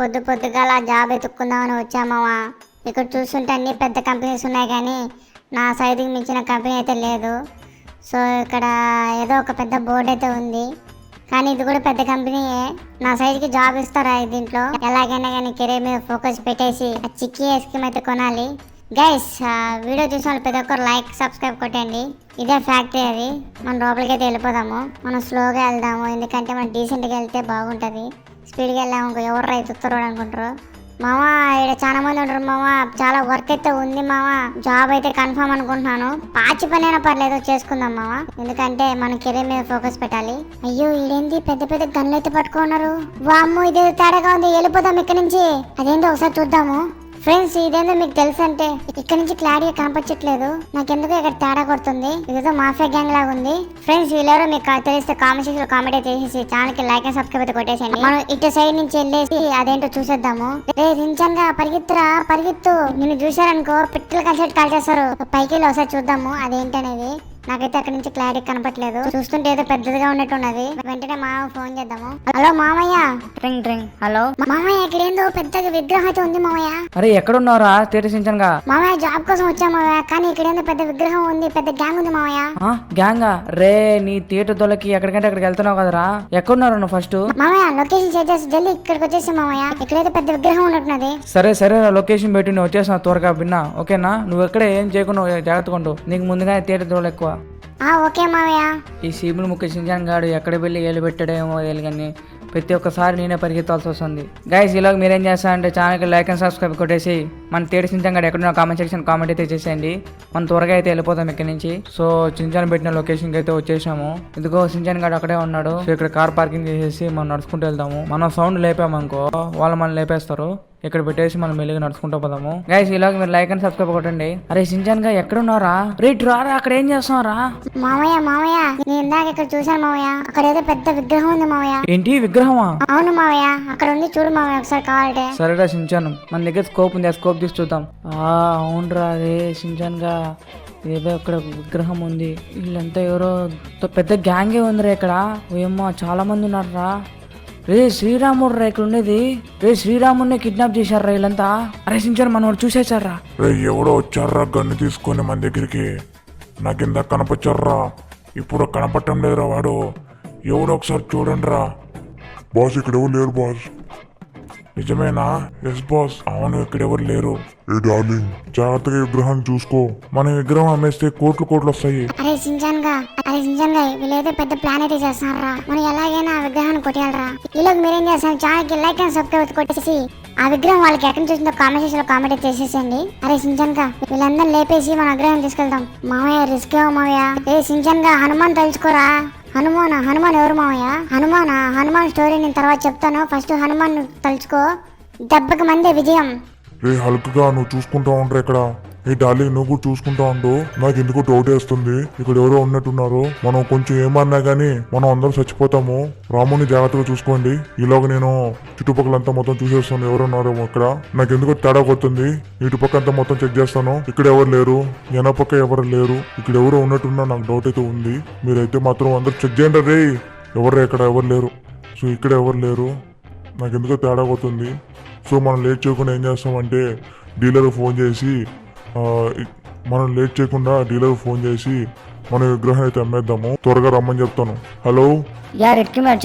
పొద్దు పొద్దుగాల జాబ్ ఎత్తుక్కుందామని వచ్చామవా ఇక్కడ చూస్తుంటే అన్ని పెద్ద కంపెనీస్ ఉన్నాయి కానీ నా సైజుకి మించిన కంపెనీ అయితే లేదు. సో ఇక్కడ ఏదో ఒక పెద్ద బోర్డు అయితే ఉంది. కానీ ఇది కూడా పెద్ద కంపెనీయే. నా సైజుకి జాబ్ ఇస్తారా దీంట్లో? ఎలాగైనా కానీ కెరీర్ మీద ఫోకస్ పెట్టేసి ఆ చిక్కీ ఐస్ క్రీమ్ అయితే కొనాలి. గైస్ వీడియో చూసిన వాళ్ళు ప్రతి ఒక్కరు లైక్ సబ్స్క్రైబ్ కొట్టండి. ఇదే ఫ్యాక్టరీ అది. మనం లోపలికి అయితే వెళ్ళిపోదాము. మనం స్లోగా వెళ్దాము. ఎందుకంటే మనం డీసెంట్గా వెళ్తే బాగుంటుంది. స్పీడ్గా వెళ్ళాము ఎవరు రైతు ఉత్తరు అనుకుంటారు. మామ ఇక్కడ చాలా మంది ఉంటారు మామ చాలా వర్క్ అయితే ఉంది మామ జాబ్ అయితే కన్ఫర్మ్ అనుకుంటున్నాను. పాచి పని అయినా పర్లేదు చేసుకుందాం మామ. ఎందుకంటే మన కెరీర్ మీద ఫోకస్ పెట్టాలి. అయ్యో ఇదేంటి పెద్ద పెద్ద గన్లు అయితే పట్టుకున్నారు. వామ్మో ఇదేదో తేడాగా ఉంది వెళ్ళిపోదాం ఇక్కడ నుంచి. అదేంటో ఒకసారి చూద్దాము. ఫ్రెండ్స్ ఇదేందో మీకు తెలుసు అంటే ఇక్కడ నుంచి క్లారిటీగా కనపచ్చట్లేదు నాకెందుకు ఇక్కడ తేడా కొడుతుంది. ఇదేదో మాఫియా గ్యాంగ్ లాగా ఉంది. ఫ్రెండ్స్ వీళ్ళెవరో మీకు తెలిస్తే కామెంట్ సెక్షన్లో కామెంట్ చేసేసి ఛానల్కి లైక్ అండ్ సబ్స్క్రైబ్ అయితే కొట్టేసండి మనం ఇటు సైడ్ నుంచి వెళ్ళేసి అదేంటో చూసేద్దాము. రే రించంగా పరిగెత్తురా పరిగెత్తు. నిన్ను చూసారనుకో పిట్టలు కలిసి కాల్ చేస్తారు పైకి వెళ్ళి ఒకసారి చూద్దాము అదేంటనేది. నాకైతే అక్కడ నుంచి క్లారిటీ కనపట్లేదు. చూస్తుంటే ఏదో పెద్దదిగా ఉన్నట్టున్నది. వెంటనే మామ ఫోన్ చేద్దాము. హలో మామయ్య. Ring ring hello. మామయ్య ఇక్కడ ఏందో పెద్దగా విగ్రహం అయితే ఉంది మామయ్య. అరే ఎక్కడున్నావురా? స్టేటసించనుగా మామయ్య జాబ్ కోసం వచ్చా మామయ్య. కానీ ఇక్కడ ఏందో పెద్ద విగ్రహం ఉంది పెద్ద గ్యాంగ్ ఉంది మామయ్య. గ్యాంగా రే నీ థియేటర్ దొలకి ఎక్కడికంటే అక్కడికి వెళ్తున్నావు కదరా. ఎక్కడున్నారు నువ్వు ఫస్ట్ మామయ్య లొకేషన్ షేర్ చేసి జల్దీ ఇక్కడికి వచ్చేసి మామయ్య. ఇక్కడైతే పెద్ద విగ్రహం ఉన్నట్టున్నది. సరే సరే లొకేషన్ పెట్టి నేను వచ్చేసిన త్వరగా విన్నా. ఓకేనా? నువ్వు ఎక్కడ ఏం చేయకుండా జాగ్రత్తగా నీకు ముందుగానే థియేటర్ దొరలు ఎక్కువ ఓకే మావయ్య. ఈ సీములు ముఖ్య సింజాన్ గాడు ఎక్కడ వెళ్ళి ఏలు పెట్టడేమో తెలియని కానీ ప్రతి ఒక్కసారి నేనే పరిగెత్తాల్సి వస్తుంది. గైస్ ఈలోగా మీరేం చేస్తారంటే ఛానల్కి లైక్ అండ్ సబ్స్క్రైబ్ కొట్టేసి మన తేడి సింజాన్ గాడు ఎక్కడున్న కామెంట్ సెక్షన్ కామెంట్ అయితే చేసేయండి. మనం త్వరగా అయితే వెళ్ళిపోతాం ఇక్కడ నుంచి. సో సింజాన్ పెట్టిన లొకేషన్కి అయితే వచ్చేసాము. ఇదిగో సింజాన్ గాడు అక్కడే ఉన్నాడు. సో ఇక్కడ కార్ పార్కింగ్ చేసేసి మనం నడుచుకుంటూ వెళ్తాము మనం సౌండ్ లేపామనుకో వాళ్ళు మనం లేపేస్తారు. ఇక్కడ పెట్టేసి మనం మెల్లిగా నడుచుకుంటూ పోదాము. గైస్ ఇలాగ మీరు లైక్ అండ్ సబ్స్క్రైబ్ కొట్టండి. అరే సింజాన్గా ఎక్కడ ఉన్నారా రేట్ రారా అక్కడ ఏం చేస్తున్నారా మామయ్య మామయ్య నేను ఇందాక ఇక్కడ చూశాను మామయ్య. అక్కడ ఏదో పెద్ద విగ్రహం ఉంది మామయ్య. ఏంటి విగ్రహమా? అవును మామయ్య. అక్కడ ఉంది చూడు మామయ్య ఒకసారి కావాలంటే సరేరా సించాను మన దగ్గర స్కోప్ ఉంది ఆ స్కోప్ తీసి చూద్దాం. ఆ అవునరా రే సించాన్గా ఏదో ఇక్కడ విగ్రహం ఉంది. వీళ్ళంతా ఎవరో పెద్ద గ్యాంగే ఉందిరా ఇక్కడ. ఏమో చాలా మంది ఉన్నారా రే శ్రీరాముడు రా ఇక్కడ ఉండేది రే శ్రీరాముడిని కిడ్నాప్ చేశారా వీళ్ళంతా? అరే సించాను మనం చూసేశారా రే ఎవడో వచ్చారా గన్ను తీసుకొని మన దగ్గరికి? నా కింద కనపచ్చారా ఇప్పుడు కనపడటం లేదురా వాడు. ఎవడో ఒకసారి చూడండి రా బాస్ ఇక్కడ ఎవరు లేరు బాస్? నిజమేనా? ఎస్ బాస్ అవును ఇక్కడ ఎవరు లేరు. ఏ డార్లింగ్? జాగ్రత్తగా విగ్రహాన్ని చూసుకో. మన విగ్రహం అమ్మేస్తే కోట్లు కోట్లు వస్తాయి. అరే సింజాన్గా అరే సింజాన్గా వీళ్ళైతే పెద్ద ప్లాన్ అయితే చేస్తున్నారా? మనం ఎలాగైనా ఆ విగ్రహాన్ని కొట్టేయాలరా. ఈలోకి మీరేం చేస్తారు? ఛానల్కి లైక్ అండ్ సబ్స్క్రైబ్ కొట్టేసి ఆ విగ్రహం వాళ్ళకి ఎక్కడి వచ్చిందో కామెంట్ సెక్షన్లో కామెంట్ చేసేసండి అరే సింజాన్గా వీళ్ళందరిని లేపేసి మన విగ్రహం తీసుకెళ్తాం మామయ్య రిస్క్ ఏమో మామయ్య ఏ సింజాన్గా హనుమాన్ తలుచుకోరా? హనుమాన్ హనుమాన్ ఎవరు మామయ్య హనుమాన్ హనుమాన్ స్టోరీ నేను తర్వాత చెప్తాను. ఫస్ట్ హనుమాన్ తలుచుకో. దెబ్బకి మందే విజయం. రే హల్క్గా నువ్వు చూసుకుంటా ఉండరు ఇక్కడ? ఏ డార్లింగ్ నువ్వు కూడా చూసుకుంటా ఉండు. నాకు ఎందుకు డౌట్ వేస్తుంది. ఇక్కడ ఎవరో ఉన్నట్టున్నారు. మనం కొంచెం ఏమన్నా గానీ మనం అందరం చచ్చిపోతాము. రాముని జాగ్రత్తగా చూసుకోండి. ఈలోగా నేను చుట్టుపక్కలంతా మొత్తం చూసేస్తాను. ఎవరు ఉన్నారో ఇక్కడ నాకు ఎందుకు తేడా కొడుతుంది. ఇటుపక్క అంతా మొత్తం చెక్ చేస్తాను. ఇక్కడ ఎవరు లేరు. వెనపక్క ఎవరు లేరు. ఇక్కడ ఎవరో ఉన్నట్టున్నా నాకు డౌట్ అయితే ఉంది. మీరైతే మాత్రం అందరూ చెక్ చేయండి రే. ఎవరు ఇక్కడ? ఎవరు లేరు. సో ఇక్కడ ఎవరు లేరు? నాకు ఎందుకో తేడా కొడుతుంది. సో మనం లేట్ చేయకుండా ఏం చేస్తామంటే డీలర్ ఫోన్ చేసి మనం లేట్ చేయకుండా డీలర్ ఫోన్ చేసి మన విగ్రహం అయితే అమ్మేద్దాము. త్వరగా రమ్మని చెప్తాను. హలో? యా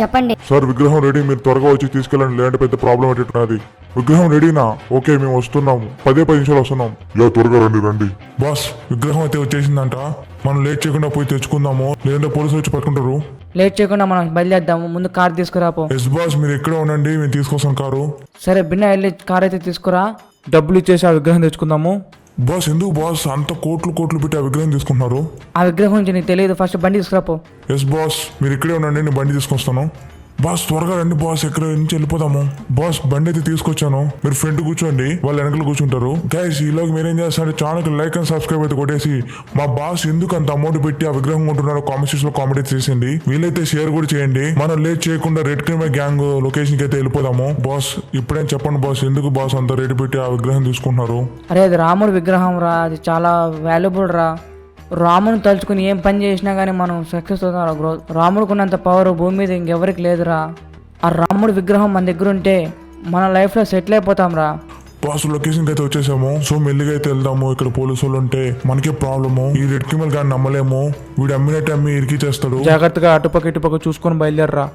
చెప్పండి. సార్ విగ్రహం రెడీ. మీరు త్వరగా వచ్చి తీసుకెళ్ళండి. లేదంటే పెద్ద ప్రాబ్లం అది విగ్రహం రెడీనా? ఓకే మేము వస్తున్నాము. పదే పది నిమిషాలు వస్తున్నాం. యా త్వరగా రండి రండి. బాస్ విగ్రహం అయితే వచ్చేసిందంట. మనం లేట్ చేయకుండా పోయి తెచ్చుకుందాము. లేదంటే పోలీసులు వచ్చి పట్టుకుంటారు. లేట్ చేయకుండా మనం బయలుదేద్దాము ముందు కార్ తీసుకురాపో ఎస్ బాస్ మీరు ఇక్కడే ఉండండి. మేము తీసుకొస్తాం కారు. సరే బిన్న వెళ్ళి కార్ అయితే తీసుకురా. డబ్బులు ఇచ్చేసి ఆ విగ్రహం తెచ్చుకుందాము. బాస్ ఎందుకు బాస్? అంత కోట్లు కోట్లు పెట్టి ఆ విగ్రహం తీసుకుంటున్నారు? ఆ విగ్రహం గురించి నీకు తెలియదు. ఫస్ట్ బండి తీసుకురాపో. ఎస్ బాస్ మీరు ఇక్కడే ఉండండి నేను బండి తీసుకొస్తాను. బాస్ త్వరగా రండి బాస్ ఎక్కడ నుంచి వెళ్ళిపోదాము? బాస్ బండి అయితే తీసుకొచ్చాను. మీరు ఫ్రంట్ కూర్చోండి వాళ్ళు వెనకలు కూర్చుంటారు. గైస్ ఈలోకి మీరేం చేస్తారంటే ఛానల్కి లైక్ అండ్ సబ్స్క్రైబ్ అయితే కొట్టేసి మా బాస్ ఎందుకు అంత అమౌంట్ పెట్టి ఆ విగ్రహం కొంటున్నారో కామెంట్స్లో కామెంట్ చేసింది వీలైతే షేర్ కూడా చేయండి. మనం లేట్ చేయకుండా రెడ్ క్రీమ్ గ్యాంగ్ లొకేషన్కి అయితే వెళ్ళిపోదాము. బాస్ ఇప్పుడేం చెప్పండి బాస్ ఎందుకు బాస్ అంత రేటు పెట్టి ఆ విగ్రహం తీసుకుంటున్నారు? అరే అది రాముడు విగ్రహం రా. అది చాలా వాల్యుబుల్ రా. రాముని తలుచుకుని ఏం పని చేసినా కానీ మనం సక్సెస్ అవుతాం గ్రోత్ రాముడికి ఉన్నంత పవర్ భూమి మీద ఇంకెవరికి లేదురా. ఆ రాముడి విగ్రహం మన దగ్గర ఉంటే మన లైఫ్లో సెటిల్ అయిపోతాం రా. బాస్ లొకేషన్ అయితే వచ్చేసాము. సో మెల్లిగా అయితే వెళ్దాము. ఇక్కడ పోలీసు వాళ్ళు ఉంటే మనకే ప్రాబ్లము ఈ రెడ్ కిమల్ గాని నమ్మలేము. వీడు అమ్మినట్టు అమ్మి ఇరికి చేస్తాడు జాగ్రత్తగా అటుపక్క ఇటుపక్క చూసుకొని బయలుదేరరా.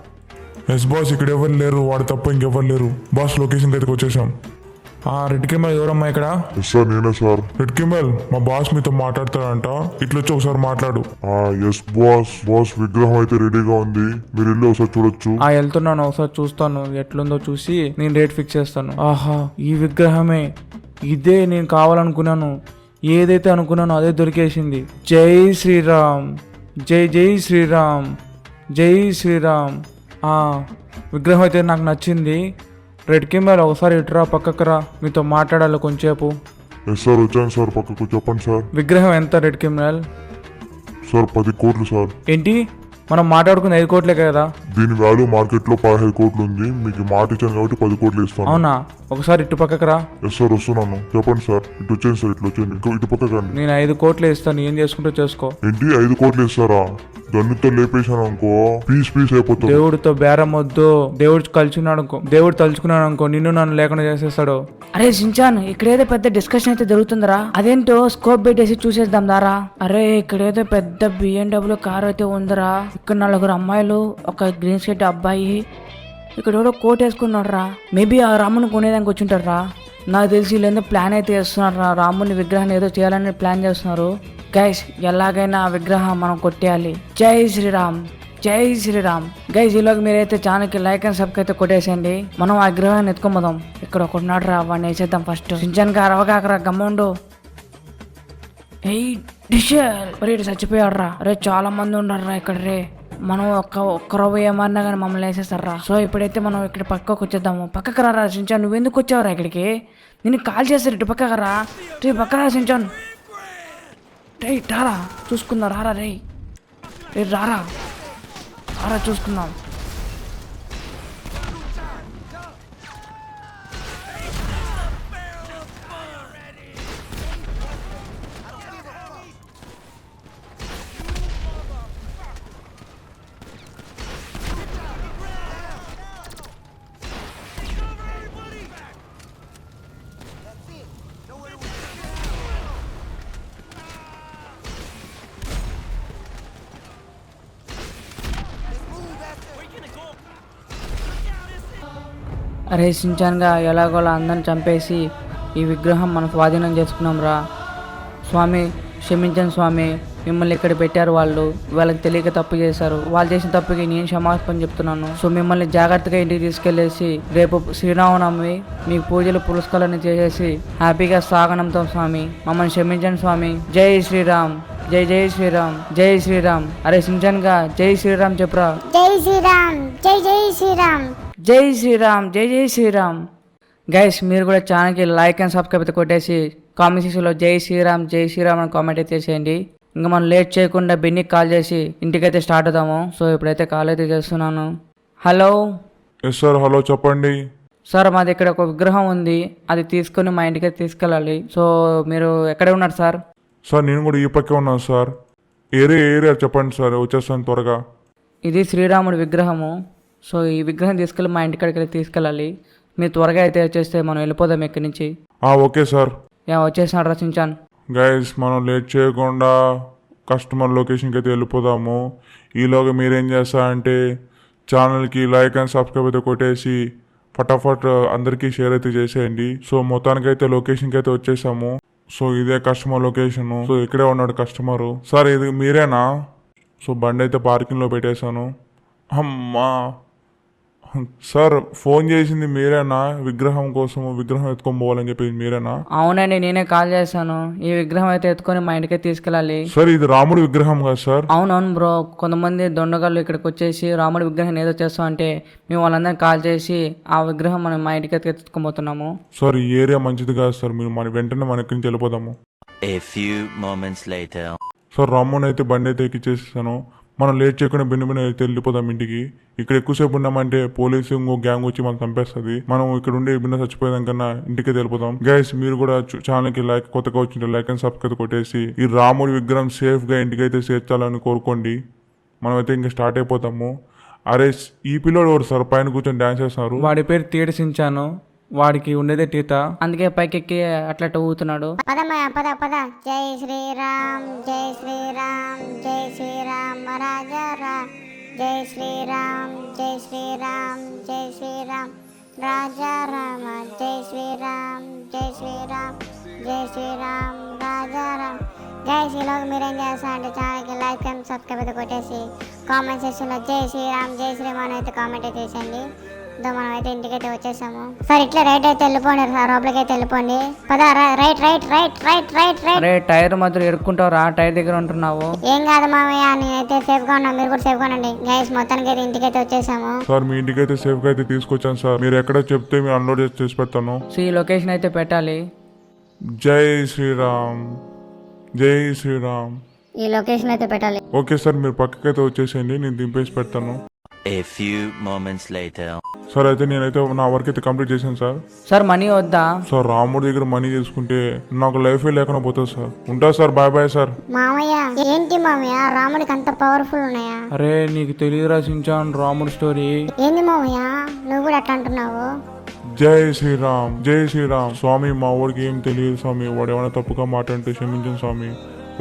ఎస్ బాస్ ఇక్కడ ఎవరు లేరు. వాడు తప్ప ఇంకెవరు లేరు. బాస్ లొకేషన్ అయితే వచ్చేసాం. రెడ్ కిమల్ ఎవరమ్మా ఇక్కడ? సార్ నేనే సార్. రెడ్ కిమల్ మా బాస్ మీతో మాట్లాడతాడంట. ఇట్లొచ్చి ఒకసారి మాట్లాడు. ఎస్ బాస్ బాస్ విగ్రహం అయితే రెడీగా ఉంది. మీరు వెళ్ళి ఒకసారి చూడొచ్చు. ఆ వెళ్తున్నాను. ఒకసారి చూస్తాను. ఎట్లుందో చూసి నేను రేట్ ఫిక్స్ చేస్తాను. ఆహా ఈ విగ్రహమే. ఇదే నేను కావాలనుకున్నాను. ఏదైతే అనుకున్నానో అదే దొరికేసింది. జై శ్రీరామ్. జై జై శ్రీరామ్. జై శ్రీరామ్. ఆ విగ్రహం అయితే నాకు నచ్చింది. రెడ్ కెమెరా ఒకసారి ఇటురా పక్కకు రా. మీతో మాట్లాడాలి కొంచెంసేపు. ఎస్ సార్ వచ్చాను సార్ పక్కకు చెప్పండి సార్. విగ్రహం ఎంత రెడ్ కెమెరా సార్ పది కోట్లు సార్. ఏంటి? మనం మాట్లాడుకున్న ఐదు కోట్లే కదా? దీని వాల్యూ మార్కెట్లో పదహైదు కోట్లు ఉంది. మీకు మాట ఇచ్చాను కాబట్టి పది కోట్లు ఇస్తాను. అవునా? ఒకసారి ఇటు పక్కకు రా. ఎస్ సార్ వస్తున్నాను. చెప్పండి సార్ ఇటు వచ్చేయండి సార్ ఇట్లా వచ్చేయండి. ఇంకో ఇటు పక్క కండి నేను ఐదు కోట్లు ఇస్తాను ఏం చేసుకుంటూ చేసుకో. ఏంటి? ఐదు కోట్లు ఇస్తారా గన్నుతో లేపేశాను అనుకో పీస్ పీస్ అయిపోతుంది. దేవుడితో బేరం వద్దు. దేవుడు కలిసినాడు అనుకో దేవుడు తలుచుకున్నాడు అనుకో నిన్ను నన్ను లేకుండా చేసేస్తాడు. అరే సించాన్ ఇక్కడేదో పెద్ద డిస్కషన్ అయితే జరుగుతుందిరా. అదేంటో స్కోప్ పెట్టేసి చూసేద్దాం దారా. అరే ఇక్కడేదో పెద్ద బిఎండబ్ల్యూ కార్ అయితే ఉందిరా. ఇక్కడ నలుగురు అమ్మాయిలు ఒక గ్రీన్ షర్ట్ అబ్బాయి ఇక్కడ ఎవడో కోట్ వేసుకున్నాడు రా మేబీ ఆ రాముని కొనేదానికి వచ్చింటారు రా నాకు తెలిసి వీళ్ళేదో ప్లాన్ అయితే చేస్తున్నారు రా రాముని విగ్రహాన్ని ఏదో చేయాలని ప్లాన్ చేస్తున్నారు. గైస్ ఎలాగైనా ఆ విగ్రహం మనం కొట్టేయాలి. జై శ్రీరామ్. జై శ్రీరామ్. గైస్ ఈలోకి మీరైతే ఛానల్కి లైక్ అండ్ సబ్స్క్రైబ్ అయితే కొట్టేసేయండి. మనం ఆ విగ్రహాన్ని ఎత్తుకోమదాం. ఇక్కడ ఒకటినాడు రా వాడిని వేసేద్దాం ఫస్ట్ సించానికి అరవకాకరా గమ్ముండు. ఏయ్ డిషల్ రే చచ్చిపోయాడు రా రే చాలా మంది ఉన్నారు రా ఇక్కడ రే. మనం ఒక్క ఒక్కరో ఏమన్నా కానీ మమ్మల్ని వేసేస్తారా? సో ఇప్పుడైతే మనం ఇక్కడ పక్కకు వచ్చేద్దాము. పక్కకు రా సించాన్ నువ్వు ఎందుకు వచ్చావురా ఇక్కడికి? నేను కాల్ చేస్తారు ఇటు పక్కకు రా రే పక్క రా సించాన్ రే రారా. చూసుకుందాం. రారా రే రే రారా. రారా చూసుకుందాం. అరే సించాన్గా ఎలాగోలా అందరిని చంపేసి ఈ విగ్రహం మనం స్వాధీనం చేసుకున్నాం రా. స్వామి క్షమించండి స్వామి మిమ్మల్ని ఇక్కడ పెట్టారు వాళ్ళు. వాళ్ళకి తెలియక తప్పు చేశారు. వాళ్ళు చేసిన తప్పుకి నేను క్షమాపణ చెప్తున్నాను. సో మిమ్మల్ని జాగ్రత్తగా ఇంటికి తీసుకెళ్ళేసి రేపు శ్రీరామనవమి మీకు పూజలు పురస్కారాన్ని చేసేసి హ్యాపీగా సాగనంతో స్వామి. మమ్మల్ని క్షమించండి స్వామి. జై శ్రీరామ్. జై జై శ్రీరామ్. జై శ్రీరామ్. అరే సించాన్గా జై శ్రీరామ్ చెప్పురా. జై శ్రీరామ్. జై జై శ్రీరామ్. జై శ్రీరామ్ జై జై శ్రీరామ్. గైస్ మీరు కూడా ఛానల్కి లైక్ అండ్ సబ్స్క్రైబ్ అయితే కొట్టేసి కామెంట్ సెక్షన్లో జై శ్రీరామ్ జై శ్రీరామ్ అని కామెంట్ అయితే చేసేయండి ఇంకా మనం లేట్ చేయకుండా బెన్నికి కాల్ చేసి ఇంటికైతే స్టార్ట్ అవుదాము సో ఇప్పుడైతే కాల్ అయితే చేస్తున్నాను. హలో ఎస్ సార్ హలో చెప్పండి. సార్ మాది ఇక్కడ ఒక విగ్రహం ఉంది. అది తీసుకొని మా ఇంటికి తీసుకెళ్ళాలి. సో మీరు ఎక్కడ ఉన్నారు సార్ సార్ నేను కూడా ఈ పక్కే ఉన్నాను సార్ ఏరియా ఏరియా చెప్పండి సార్ వచ్చేస్తాను త్వరగా. ఇది శ్రీరాముడి విగ్రహము. సో ఈ విగ్రహం తీసుకెళ్ళి మా ఇంటికాడికి తీసుకెళ్ళాలి. మీరు త్వరగా అయితే వచ్చేస్తే మనం వెళ్ళిపోదాం ఇక్కడి నుంచి. ఆ, ఓకే సార్. యా వచ్చేసినాడు రచించాను గైస్ మనం లేట్ చేయకుండా కస్టమర్ లొకేషన్కి అయితే వెళ్ళిపోదాము. ఈలోగా మీరేం చేస్తారంటే ఛానల్కి లైక్ అండ్ సబ్స్క్రైబ్ అయితే కొట్టేసి ఫటాఫట్ అందరికీ షేర్ అయితే చేసేయండి. సో మొత్తానికైతే లొకేషన్కి అయితే వచ్చేసాము. సో ఇదే కస్టమర్ లొకేషన్ సో ఇక్కడే ఉన్నాడు కస్టమరు సార్ ఇది మీరేనా? సో బండి అయితే పార్కింగ్లో పెట్టేశాను. అమ్మా! సార్ ఫోన్ చేసింది మీరేనా? విగ్రహం కోసం విగ్రహం ఎత్తుకొని పోవాలని చెప్పేసి మీరేనా? అవునండి నేనే కాల్ చేశాను. ఈ విగ్రహం అయితే ఎత్తుకొని మా ఇంటికి తీసుకెళ్ళాలి. సార్ ఇది రాముడి విగ్రహం కదా సార్? అవునవును బ్రో. కొంతమంది దొండగాళ్ళు ఇక్కడికి వచ్చేసి రాముడి విగ్రహం ఏదో చేస్తాం అంటే మేము వాళ్ళందరం కాల్ చేసి ఆ విగ్రహం మనం మా ఇంటికి అయితే ఎత్తుకోబోతున్నాము సార్ ఈ ఏరియా మంచిది కాదు సార్. మీరు మన వెంటనే మన ఇక్కడి నుంచి వెళ్ళిపోదాము A few moments later. Sir రామ్మోని అయితే బండి అయితే ఎక్కిచ్చేసాను. మనం లేట్ చేయకుండా బిన్న బిన్న అయితే వెళ్ళిపోదాం ఇంటికి. ఇక్కడ ఎక్కువసేపు ఉన్నామంటే పోలీసు ఇంకో గ్యాంగ్ వచ్చి మనం చంపేస్తుంది. మనం ఇక్కడ ఉండి బిన్న చచ్చిపోయేదాం కన్నా ఇంటికి వెళ్ళిపోదాం. గైస్ మీరు కూడా ఛానల్కి లైక్ కొత్తగా వచ్చింటే లైక్ అండ్ సబ్స్క్రైబ్ కొట్టేసి ఈ రాముడి విగ్రహం సేఫ్గా ఇంటికి అయితే చేర్చాలని కోరుకోండి. మనమైతే ఇంకా స్టార్ట్ అయిపోతాము. అరే ఈ పిల్లోడు ఎవరు సార్? పైన కూర్చొని డాన్స్ చేస్తున్నారు. వాడి పేరు తేడి సించాను. వాడికి ఉండేదే టీత అందుకే పైకెక్కి అట్లా ఊగుతున్నాడు పదమ్మయ్య పద పద. జై శ్రీరామ్ జై శ్రీరామ్ జై శ్రీరామ్ రాజా రా జై శ్రీరామ్ జై శ్రీరామ్ జై శ్రీరామ్ రాజా రామ జై శ్రీరామ్ జై శ్రీరామ్ జై శ్రీరామ్ రాజా రామ్ జై శ్రీలోకి మీరేం చేస్తా అంటే ఛానల్కి లైక్ అండ్ సబ్స్క్రైబ్ అయితే కొట్టేసి కామెంట్ సెక్షన్లో జై శ్రీరామ్ జై శ్రీరామ్ అయితే కామెంట్ చేసేయండి. దో మనం అయితే ఇంటికైతే వచ్చేసాము. సార్ ఇట్లా రైట్ అయితే వెళ్ళిపోండి సార్ లోపలికి అయితే వెళ్ళిపోండి. పద right right right right right right. అరే టైర్ మాత్రం ఎరుక్కుంటావు రా టైర్ దగ్గర ఉంటున్నావు. ఏం కాదు మామయ్య నేనైతే సేఫ్గా ఉన్నా మీరు కూడా సేఫ్గా ఉండండి. గైస్ మొత్తానికి అయితే ఇంటికైతే వచ్చేసాము. సార్ మీ ఇంటికి అయితే సేఫ్గా అయితే తీసుకొచ్చాను సార్. మీరు ఎక్కడ చెప్తే మీరు అన్లోడ్ చేసి చేసి పెడతాను. సో ఈ లొకేషన్ అయితే పెట్టాలి. జై శ్రీరామ్. జై శ్రీరామ్. ఈ లొకేషన్ అయితే పెట్టాలి. ఓకే సార్ మీరు పక్కకైతే వచ్చేసేయండి నేను దింపేసి పెడతాను. A few moments later. Sir అయితే నేనైతే నా వర్క్ అయితే కంప్లీట్ చేశాను సార్. సార్ మనీ వద్దా? సార్ రాముడి దగ్గర మనీ తీసుకుంటే నాకు లైఫ్ లేకుండా పోతుంది సార్. ఉంటా సార్ బాయ్ బాయ్ సార్. మామయ్య ఏంటి మామయ్య? రాముడికి అంత పవర్ఫుల్ ఉన్నాయా? అరే నీకు తెలియదురా సించాన్ రాముడు స్టోరీ ఏంది మామయ్య? నువ్వు కూడా అట్లా అంటున్నావు? జై శ్రీరామ్ జై శ్రీరామ్. స్వామి మా వాడికి ఏం తెలియదు స్వామి. వాడు ఏమైనా తప్పుగా మాట్లాడితే క్షమించండి స్వామి.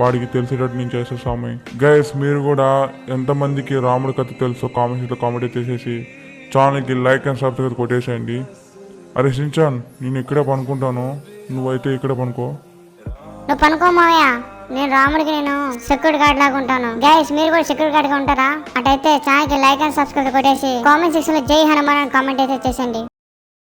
వాడికి తెలిసేటట్టు నేను చేసే స్వామి. గైస్ మీరు కూడా ఎంతమందికి రాముడి కథ తెలుసో కామెంట్స్లో కామెంట్ చేసేసి ఛానల్కి లైక్ అండ్ సబ్స్క్రైబ్ కొట్టేసేయండి. అరే సించాన్ నేను ఇక్కడే పనుకుంటాను. నువ్వైతే ఇక్కడే పనుకో. నువ్వు పనుకో మావయ్య. నేను రాముడికి నేను సెక్యూరిటీ గార్డ్ లాగా ఉంటాను. గైస్ మీరు కూడా సెక్యూరిటీ గార్డ్గా ఉంటారా? అటైతే ఛానల్కి లైక్ అండ్ సబ్స్క్రైబ్ కొట్టేసి కామెంట్ సెక్షన్లో జై హనుమాన్ అని కామెంట్ అయితే చేసేయండి.